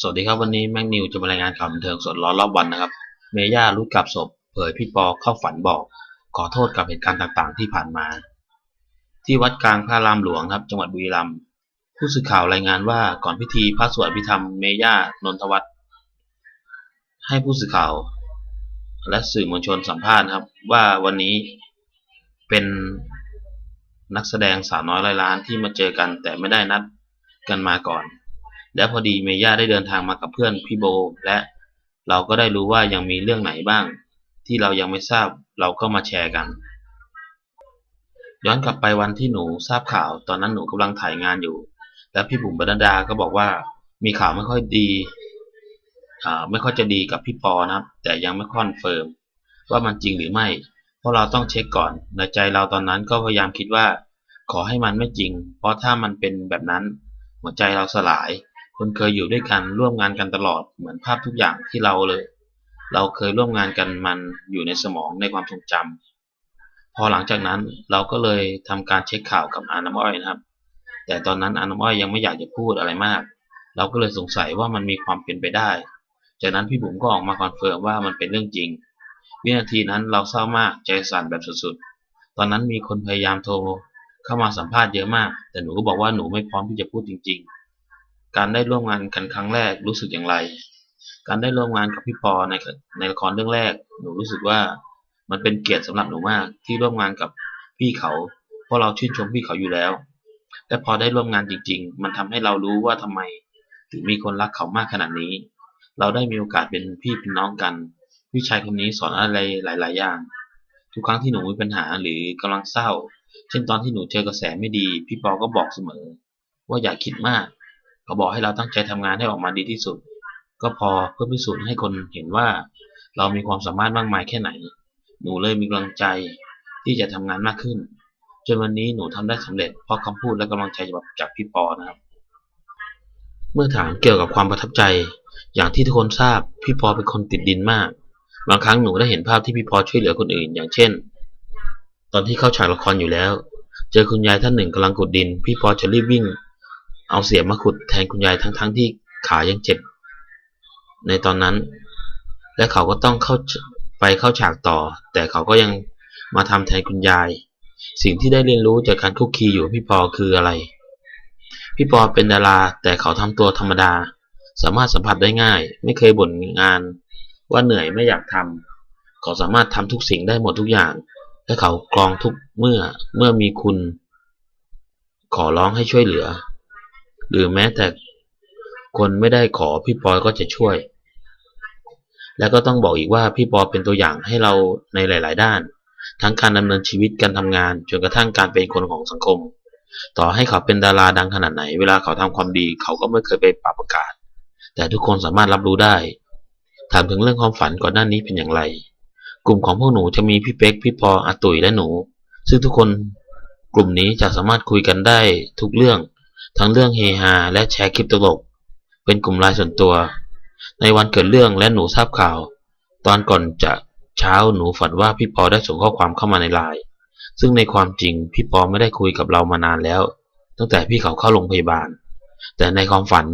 สวัสดีครับวันนี้แม็กนิวจะมารายงานข่าวบันเทิงสดร้อนรอบวันนะครับ เมย่ารู้กลับศพเผยพี่ปอเข้าฝันบอก ขอโทษกับเหตุการณ์ต่างๆ ที่ผ่านมา ที่วัดกลางพระรามหลวงครับจังหวัดบุรีรัมย์ผู้สื่อข่าวรายงานว่าก่อนพิธีพระสวดพิธรรมเมย่านนทวัฒน์ให้ผู้สื่อข่าว และสื่อมวลชนสัมภาษณ์ครับ ว่าวันนี้เป็นนักแสดงสาวน้อยร้อยล้านที่มาเจอกันแต่ไม่ได้นัดกันมาก่อน และพอดีเมย่าได้เดินทางมากับเพื่อนพี่โบ และเราก็ได้รู้ว่ายังมีเรื่องไหนบ้าง ที่เรายังไม่ทราบเราก็มาแชร์กัน ย้อนกลับไปวันที่หนูทราบข่าว ตอนนั้นหนูกำลังถ่ายงานอยู่ และพี่บุ๋มบรรดาก็บอกว่ามีข่าวไม่ค่อยดีไม่ค่อยจะดีกับพี่ปอนะครับ แต่ยังไม่ค่อนเฟิร์มว่ามันจริงหรือไม่ เพราะเราต้องเช็คก่อนในใจเราตอนนั้นก็พยายามคิดว่า ขอให้มันไม่จริง เพราะถ้ามันเป็นแบบนั้น หัวใจเราสลาย คนเคยอยู่ด้วยกันร่วมงานกันตลอดเหมือนภาพทุกอย่างที่เราเลย เราเคยร่วมงานกันมันอยู่ในสมองในความทรงจำพอหลังจากนั้นเราก็เลยทำการเช็คข่าวกับอาน้ำอ้อยนะครับ แต่ตอนนั้นอาน้ำอ้อยยังไม่อยากจะพูดอะไรมาก เราก็เลยสงสัยว่ามันมีความเป็นไปได้ จากนั้นพี่บุ๋มก็ออกมาคอนเฟิร์มว่ามันเป็นเรื่องจริง วินาทีนั้นเราเศร้ามากใจสั่นแบบสุดๆ ตอนนั้นมีคนพยายามโทรเข้ามาสัมภาษณ์เยอะมาก แต่หนูก็บอกว่าหนูไม่พร้อมที่จะพูดจริง ๆ การได้ร่วมงานกันครั้งแรกรู้สึกอย่างไร การได้ร่วมงานกับพี่ปอในในละครเรื่องแรก หนูรู้สึกว่ามันเป็นเกียรติสำหรับหนูมากที่ร่วมงานกับพี่เขา เพราะเราชื่นชมพี่เขาอยู่แล้ว แต่พอได้ร่วมงานจริง ๆ มันทำให้เรารู้ว่าทำไม ถึงมีคนรักเขามากขนาดนี้ เราได้มีโอกาสเป็นพี่เป็นน้องกัน พี่ชายคนนี้สอนอะไรหลาย ๆ อย่าง ทุกครั้งที่หนูมีปัญหาหรือกำลังเศร้า เช่นตอนที่หนูเจอกระแสไม่ดี พี่ปอก็บอกเสมอ ว่าอย่าคิดมาก เขาบอกให้เราตั้งใจทำงานให้ออกมาดีที่สุด ก็พอเพื่อพิสูจน์ให้คนเห็นว่า เรามีความสามารถมากมายแค่ไหน หนูเลยมีกำลังใจที่จะทำงานมากขึ้น จนวันนี้หนูทำได้สำเร็จเพราะคำพูดและกำลังใจจากพี่ปอนะครับ เมื่อถามเกี่ยวกับความประทับใจ อย่างที่ทุกคนทราบพี่ปอเป็นคนติดดินมาก บางครั้งหนูได้เห็นภาพที่พี่ปอช่วยเหลือคนอื่น อย่างเช่น ตอนที่เข้าฉากละครอยู่แล้ว เจอคุณยายท่านหนึ่งกำลังขุดดิน พี่ปอจะรีบวิ่ง เอาเสียมมาขุดแทนคุณยายทั้งๆทที่ขายังเจ็บ ในตอนนั้น และเขาก็ต้องเข้าไปเข้าฉากต่อ แต่เขาก็ยังมาทำแทนคุณยาย สิ่งที่ได้เรียนรู้จากการคุกคีอยู่พี่ปอคืออะไร พี่ปอเป็นดารา แต่เขาทำตัวธรรมดา สามารถสัมผัสได้ง่าย ไม่เคยบ่นงาน ว่าเหนื่อยไม่อยากทำเขาสามารถทำทุกสิ่งได้หมดทุกอย่าง และเขากรองทุกเมื่อเมื่อมีคุณ ขอร้องให้ช่วยเหลือ หรือแม้แต่คนไม่ได้ขอพี่ปอก็จะช่วย แล้วก็ต้องบอกอีกว่าพี่ปอเป็นตัวอย่างให้เราในหลาย ๆ ด้าน ทั้งการดำเนินชีวิตการทำงานจนกระทั่งการเป็นคนของสังคม ต่อให้เขาเป็นดาราดังขนาดไหน เวลาเขาทำความดี เขาก็ไม่เคยไปปรับประกาศ แต่ทุกคนสามารถรับรู้ได้ ถามถึงเรื่องความฝันก่อนหน้านี้เป็นอย่างไร กลุ่มของพวกหนูจะมีพี่เป๊กพี่ปออาตุ๋ยและหนู ซึ่งทุกคนกลุ่มนี้จะสามารถคุยกันได้ทุกเรื่อง ทั้งเรื่องเฮฮาและแชร์คลิปตลก เป็นกลุ่มไลน์ส่วนตัว ในวันเกิดเรื่องและหนูทราบข่าว ตอนก่อนจะเช้าหนูฝันว่าพี่ปอได้ส่งข้อความเข้ามาในไลน์ซึ่งในความจริงพี่ปอไม่ได้คุยกับเรามานานแล้ว ตั้งแต่พี่เขาเข้าโรงพยาบาล แต่ในความฝัน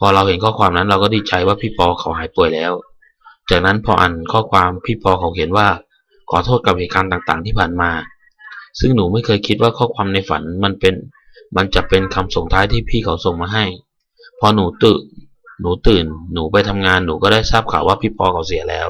พอเราเห็นข้อความนั้นเราก็ดีใจว่าพี่ปอเขาหายป่วยแล้ว จากนั้นพออ่านข้อความพี่ปอเขาเขียนว่า ขอโทษกับเหตุการณ์ต่างๆ ที่ผ่านมา ซึ่งหนูไม่เคยคิดว่าข้อความในฝันมันเป็น มันจะเป็นคำส่งท้ายที่พี่เขาส่งมาให้ พอหนูตื่นหนูตื่น หนูไปทำงานหนูก็ได้ทราบข่าวว่าพี่ปอเขาเสียแล้ว